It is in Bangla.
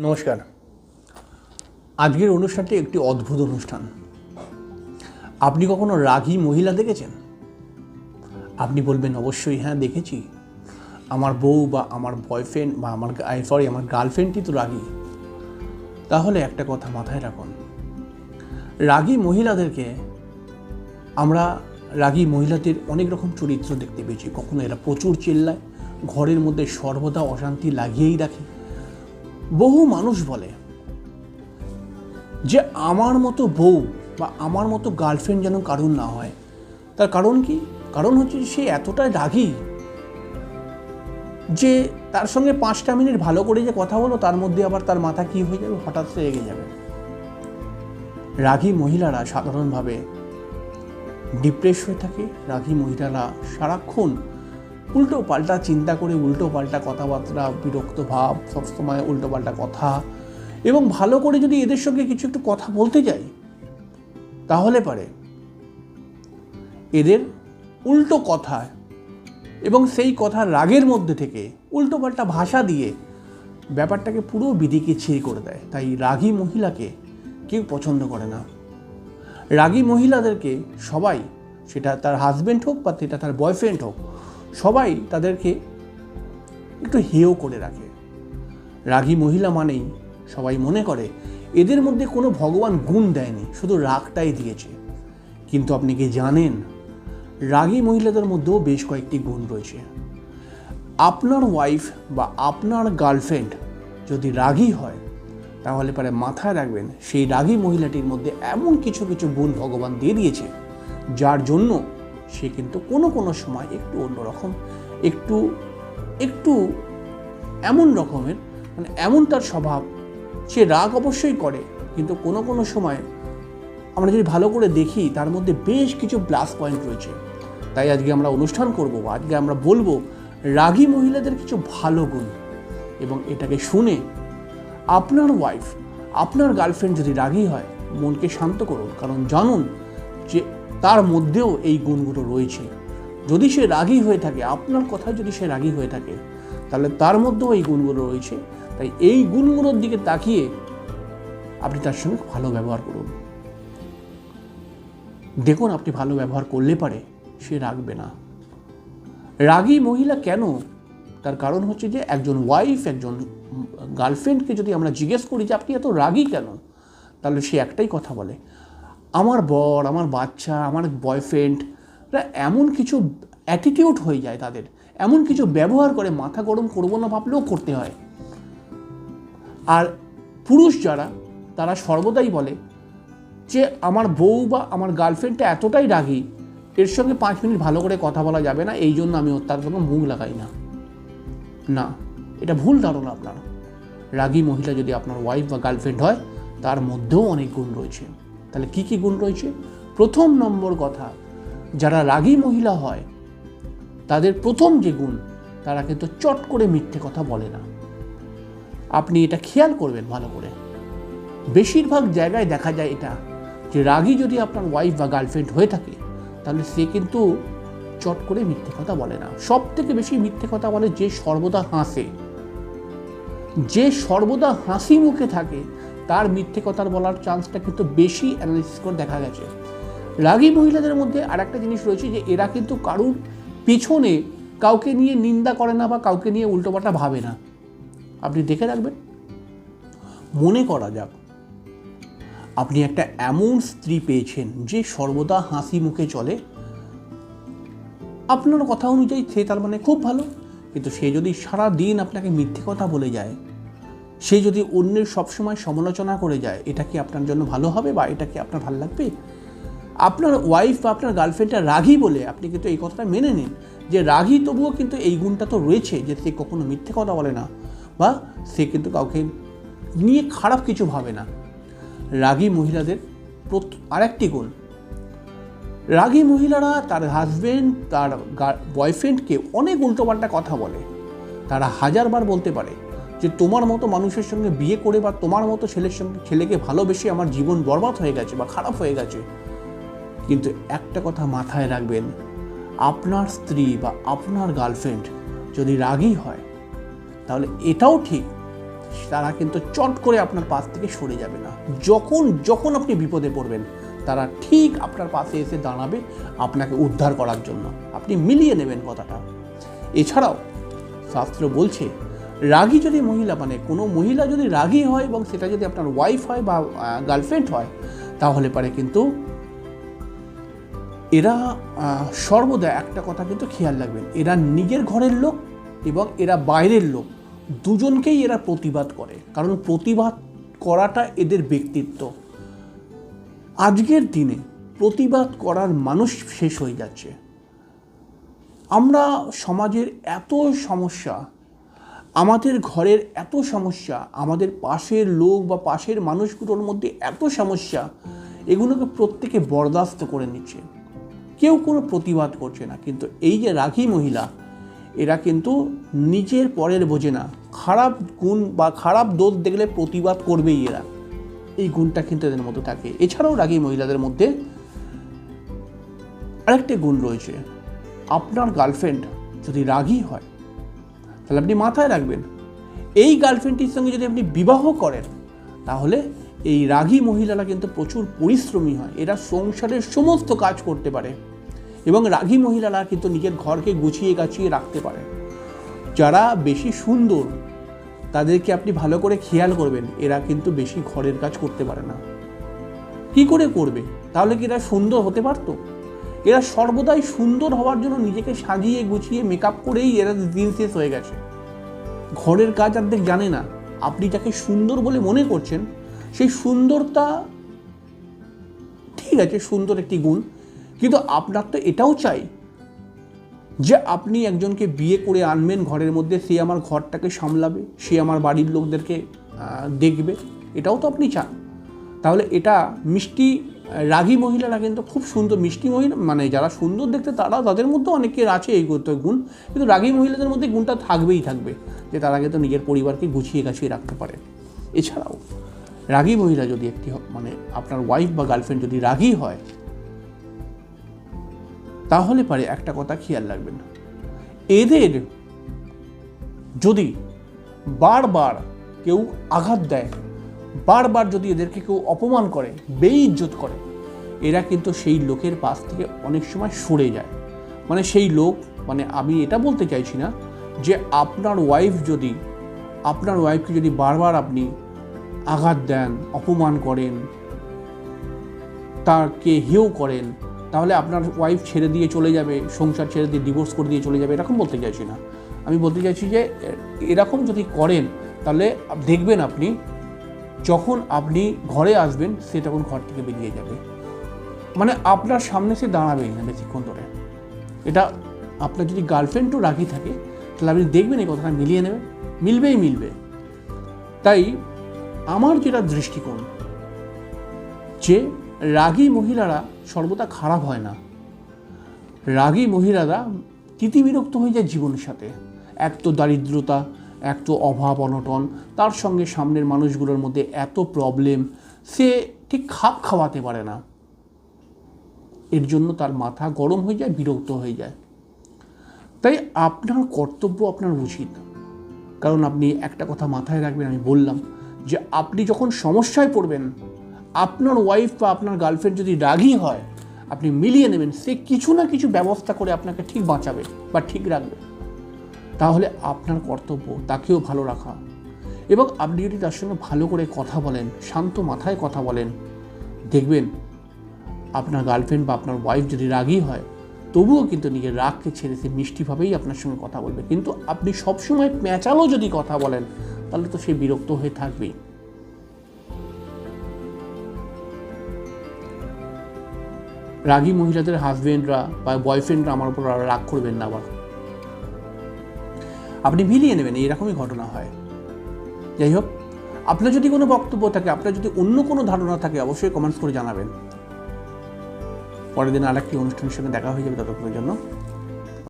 নমস্কার। আজকের অনুষ্ঠানটি একটি অদ্ভুত অনুষ্ঠান। আপনি কখনো রাগী মহিলা দেখেছেন? আপনি বলবেন, অবশ্যই হ্যাঁ দেখেছি। আমার বউ বা আমার বয়ফ্রেন্ড বা আমার সরি আমার গার্লফ্রেন্ডই তো রাগী। তাহলে একটা কথা মাথায় রাখুন। রাগী মহিলাদেরকে আমরা রাগী মহিলাদের অনেক রকম চরিত্র দেখতে পেয়েছি। কখনো এরা প্রচুর চিল্লায়, ঘরের মধ্যে সর্বদা অশান্তি লাগিয়েই রাখে। বহু মানুষ বলে যে আমার মতো বউ বা আমার মতো গার্লফ্রেন্ড যেন কারণ না হয়। তার কারণ কি? কারণ হচ্ছে সে এতটাই রাগী যে তার সঙ্গে পাঁচটা মিনিট ভালো করে যে কথা বলো, তার মধ্যে আবার তার মাথা কি হয়ে যাবে? হঠাৎ রেগে যাবে। রাগী মহিলারা সাধারণভাবে ডিপ্রেস হয়ে থাকে। রাগী মহিলারা সারাক্ষণ উল্টো পাল্টা চিন্তা করে উল্টো পাল্টা কথাবার্তা, বিরক্ত ভাব, সবসময় উল্টো পাল্টা কথা এবং ভালো করে যদি এদের সঙ্গে কিছু একটু কথা বলতে যাই, তাহলে পারে। এদের উল্টো কথা এবং সেই কথা রাগের মধ্যে থেকে উল্টো পাল্টা ভাষা দিয়ে ব্যাপারটাকে পুরো বিধিকে ছিঁড়ে করে দেয়। তাই রাগী মহিলাকে কেউ পছন্দ করে না। রাগী মহিলাদেরকে সবাই, সেটা তার হাজব্যান্ড হোক বা সেটা তার বয়ফ্রেন্ড হোক সবাই তাদেরকে একটু হেয় করে রাখে। রাগী মহিলা মানেই সবাই মনে করে, এদের মধ্যে কোনো ভগবান গুণ দেয়নি, শুধু রাগটাই দিয়েছে। কিন্তু আপনি কি জানেন, রাগী মহিলাদের মধ্যেও বেশ কয়েকটি গুণ রয়েছে। আপনার ওয়াইফ বা আপনার গার্লফ্রেন্ড যদি রাগী হয়, তাহলে পরে মাথায় রাখবেন, সেই রাগী মহিলাটির মধ্যে এমন কিছু কিছু গুণ ভগবান দিয়ে দিয়েছে, যার জন্য সে কিন্তু কোনো কোনো সময় একটু অন্যরকম, একটু একটু এমন রকমের মানে এমন তার স্বভাব, সে রাগ অবশ্যই করে, কিন্তু কোনো কোনো সময় আমরা যদি ভালো করে দেখি, তার মধ্যে বেশ কিছু প্লাস পয়েন্ট রয়েছে। তাই আজকে আমরা অনুষ্ঠান করব, আজকে আমরা বলব রাগী মহিলাদের কিছু ভালো গুণ এবং এটাকে শুনে আপনার ওয়াইফ আপনার গার্লফ্রেন্ড যদি রাগী হয়, মনকে শান্ত করুন। কারণ জানুন যে তার মধ্যেও এই গুণগুলো রয়েছে। যদি সে রাগী হয়ে থাকে, আপনার কথায় যদি সে রাগী হয়ে থাকে, তাহলে তার মধ্যেও এই গুণগুলো রয়েছে। তাই এই গুণগুলোর দিকে তাকিয়ে আপনি তার সঙ্গে ভালো ব্যবহার করুন। দেখুন আপনি ভালো ব্যবহার করলে পারে, সে রাখবে না। রাগী মহিলা কেন? তার কারণ হচ্ছে যে একজন ওয়াইফ একজন গার্লফ্রেন্ডকে যদি আমরা জিজ্ঞেস করি যে আপনি এত রাগী কেন? তাহলে সে একটাই কথা বলে। আমার বর, আমার বাচ্চা, আমার বয়ফ্রেন্ড এমন কিছু অ্যাটিটিউড হয়ে যায় তাদের। এমন কিছু ব্যবহার করে মাথা গরম করব না ভাবলেও করতে হয়। আর পুরুষ যারা, তারা সর্বদাই বলে যে, আমার বউ বা আমার গার্লফ্রেন্ডটা এতটাই রাগী, এর সঙ্গে পাঁচ মিনিট ভালো করে কথা বলা যাবে না, এই জন্য আমি তার মুখ লাগাই না। না, এটা ভুল ধারণা আপনার। রাগী মহিলা যদি আপনার ওয়াইফ বা গার্লফ্রেন্ড হয়, তার মধ্যেও অনেক গুণ রয়েছে। তাহলে কি কি গুণ রয়েছে? প্রথম নম্বর কথা, যারা রাগী মহিলা হয়, তাদের প্রথম যে গুণ, তারা কিন্তু চট করে মিথ্যে কথা বলে না। আপনি এটা খেয়াল করবেন ভালো করে। বেশিরভাগ জায়গায় দেখা যায় এটা, যে রাগী যদি আপনার ওয়াইফ বা গার্লফ্রেন্ড হয়ে থাকে, তাহলে সে কিন্তু চট করে মিথ্যে কথা বলে না। সব থেকে বেশি মিথ্যে কথা বলে যে সর্বদা হাসে। যে সর্বদা হাসি মুখে থাকে তার মিথ্যে কথার বলার চান্সটা কিন্তু বেশি অ্যানালিসিস করে দেখা গেছে। রাগী মহিলাদের মধ্যে আর একটা জিনিস রয়েছে যে এরা কিন্তু কারুর পিছনে কাউকে নিয়ে নিন্দা করে না বা কাউকে নিয়ে উল্টোপাল্টা ভাবে না। আপনি দেখে রাখবেন। মনে করা যাক, আপনি একটা এমন স্ত্রী পেয়েছেন যে সর্বদা হাসি মুখে চলে। আপনার কথা অনুযায়ী সে তার মানে খুব ভালো, কিন্তু সে যদি সারা দিন আপনাকে মিথ্যে কথা বলে যায় সে যদি অন্যের সবসময় সমালোচনা করে যায়, এটা কি আপনার জন্য ভালো হবে বা এটা কি আপনার ভালো লাগবে? আপনার ওয়াইফ বা আপনার গার্লফ্রেন্ডটা রাগী বলে আপনি কিন্তু এই কথাটা মেনে নিন যে রাগী তবুও কিন্তু এই গুণটা তো রয়েছে যে সে কখনো মিথ্যে কথা বলে না বা সে কিন্তু কাউকে নিয়ে খারাপ কিছু ভাবে না। রাগী মহিলাদের আরেকটি গুণ। রাগী মহিলারা তার হাজব্যান্ড তার বয়ফ্রেন্ডকে অনেক উল্টোপাল্টা কথা বলে। তারা হাজারবার বলতে পারে যে তোমার মতো মানুষের সঙ্গে বিয়ে করে বা তোমার মতো ছেলের সঙ্গে ছেলেকে ভালোবেসে আমার জীবন বরবাদ হয়ে গেছে বা খারাপ হয়ে গেছে, কিন্তু একটা কথা মাথায় রাখবেন, আপনার স্ত্রী বা আপনার গার্লফ্রেন্ড যদি রাগী হয়, তাহলে এটাও ঠিক, তারা কিন্তু চট করে আপনার পাশ থেকে সরে যাবে না। যখন যখন আপনি বিপদে পড়বেন, তারা ঠিক আপনার পাশে এসে দাঁড়াবে আপনাকে উদ্ধার করার জন্য। আপনি মিলিয়ে নেবেন কথাটা। এছাড়াও শাস্ত্র বলছে রাগী যদি মহিলা মানে কোনো মহিলা যদি রাগী হয় এবং সেটা যদি আপনার ওয়াইফ হয় বা গার্লফ্রেন্ড হয়, তাহলে পারে কিন্তু এরা সর্বদা একটা কথা কিন্তু খেয়াল রাখবেন, এরা নিজের ঘরের লোক এবং এরা বাইরের লোক। দুজনকেই এরা প্রতিবাদ করে, কারণ প্রতিবাদ করাটা এদের ব্যক্তিত্ব। আজকের দিনে প্রতিবাদ করার মানুষ শেষ হয়ে যাচ্ছে। আমরা সমাজের এত সমস্যা আমাদের ঘরের এত সমস্যা, আমাদের পাশের লোক বা পাশের মানুষগুলোর মধ্যে এত সমস্যা, এগুলোকে প্রত্যেকে বরদাস্ত করে নিচ্ছে। কেউ কোনো প্রতিবাদ করছে না, কিন্তু এই যে রাগী মহিলা, এরা কিন্তু নিজের পরের বোঝে না। খারাপ গুণ বা খারাপ দোষ দেখলে প্রতিবাদ করবেই এরা। এই গুণটা কিন্তু এদের মধ্যে থাকে। এছাড়াও রাগী মহিলাদের মধ্যে আরেকটি গুণ রয়েছে। আপনার গার্লফ্রেন্ড যদি রাগী হয় তাহলে আপনি মাথায় রাখবেন। এই গার্লফ্রেন্ডটির সঙ্গে যদি আপনি বিবাহ করেন, তাহলে এই রাগী মহিলারা কিন্তু প্রচুর পরিশ্রমী হয়। এরা সংসারের সমস্ত কাজ করতে পারে এবং রাগী মহিলারা কিন্তু নিজের ঘরকে গুছিয়ে গাছিয়ে রাখতে পারে। যারা বেশি সুন্দর, তাদেরকে আপনি ভালো করে খেয়াল করবেন, এরা কিন্তু বেশি ঘরের কাজ করতে পারে না। কি করে করবে? তাহলে কি এরা সুন্দর হতে পারতো? এরা সর্বদাই সুন্দর হওয়ার জন্য নিজেকে সাজিয়ে গুছিয়ে মেকআপ করেই এরা দিন শেষ হয়ে গেছে। ঘরের কাজ অর্ধেক জানে না, আপনি যাকে সুন্দর বলে মনে করছেন, সেই সুন্দরতা ঠিক আছে, সুন্দর একটি গুণ, কিন্তু আপনার তো এটাও চাই যে আপনি একজনকে বিয়ে করে আনবেন ঘরের মধ্যে, সে আমার ঘরটাকে সামলাবে, সে আমার বাড়ির লোকদেরকে দেখবে, এটাও তো আপনি চান। তাহলে এটা মিষ্টি, রাগী মহিলারা কিন্তু খুব সুন্দর, মিষ্টি মহিলা মানে যারা সুন্দর দেখতে তারা তাদের মধ্যে অনেকের আছে এই গুণ কিন্তু রাগী মহিলাদের মধ্যে গুণটা থাকবেই থাকবে, যে তারা কিন্তু নিজের পরিবারকে গুছিয়ে গাছিয়ে রাখতে পারে। এছাড়াও, রাগী মহিলা যদি একটি মানে আপনার ওয়াইফ বা গার্লফ্রেন্ড যদি রাগী হয়, তাহলে পারে একটা কথা খেয়াল রাখবেন। এদের যদি বারবার কেউ আঘাত দেয় বারবার যদি এদেরকে কেউ অপমান করে, বেইজ্জত করে, এরা কিন্তু সেই লোকের পাশ থেকে অনেক সময় সরে যায়। মানে সেই লোক মানে আমি এটা বলতে চাইছি না যে আপনার ওয়াইফ যদি, আপনার ওয়াইফকে যদি বারবার আপনি আঘাত দেন, অপমান করেন তাকে হেও করেন, তাহলে আপনার ওয়াইফ ছেড়ে দিয়ে চলে যাবে, সংসার ছেড়ে দিয়ে ডিভোর্স করে দিয়ে চলে যাবে, এরকম বলতে চাইছি না। আমি বলতে চাইছি যে এরকম যদি করেন, তাহলে দেখবেন আপনি যখন আপনি ঘরে আসবেন, সে তখন ঘর থেকে বেরিয়ে যাবে। মানে আপনার সামনে সে দাঁড়াবেই না বেশিক্ষণ ধরে। এটা আপনার যদি গার্লফ্রেন্ডও রাগি থাকে, তাহলে আপনি দেখবেন এই কথাটা মিলিয়ে নেবে। মিলবেই মিলবে। তাই আমার যেটা দৃষ্টিকোণ, যে রাগী মহিলারা সর্বদা খারাপ হয় না। রাগী মহিলারা তিতিবিরক্ত হয়ে যায় জীবনের সাথে। এক তো দারিদ্রতা এক তো অভাব, অনটন, তার সঙ্গে সামনের মানুষগুলোর মধ্যে এত প্রবলেম সে ঠিক খাপ খাওয়াতে পারে না। এর জন্য তার মাথা গরম হয়ে যায়, বিরক্ত হয়ে যায়। তাই আপনার কর্তব্য আপনার উচিত। কারণ আপনি একটা কথা মাথায় রাখবেন, আমি বললাম যে আপনি যখন সমস্যায় পড়বেন, আপনার ওয়াইফ বা আপনার গার্লফ্রেন্ড যদি রাগী হয়, আপনি মিলিয়ে নেবেন, সে কিছু না কিছু ব্যবস্থা করে আপনাকে ঠিক বাঁচাবে বা ঠিক রাখবে। তাহলে আপনার কর্তব্য তাকেও ভালো রাখা। এবং আপনি যদি তার সঙ্গে ভালো করে কথা বলেন, শান্ত মাথায় কথা বলেন, দেখবেন আপনার গার্লফ্রেন্ড বা আপনার ওয়াইফ যদি রাগী হয়, তবুও কিন্তু নিজের রাগকে ছেড়ে সে মিষ্টিভাবেই আপনার সঙ্গে কথা বলবে। কিন্তু আপনি সবসময় প্যাঁচালো যদি কথা বলেন, তাহলে তো সে বিরক্ত হয়ে থাকবেই। রাগী মহিলাদের হাজবেন্ডরা বা বয়ফ্রেন্ডরা আমার উপর রাগ করবেন না আবার। আপনি মিলিয়ে নেবেন এইরকমই ঘটনা হয়। যাই হোক আপনার যদি কোনো বক্তব্য থাকে, আপনার যদি অন্য কোনো ধারণা থাকে, অবশ্যই কমেন্টস করে জানাবেন। পরের দিন আরেকটি অনুষ্ঠানের সঙ্গে দেখা হয়ে যাবে ততক্ষণের জন্য।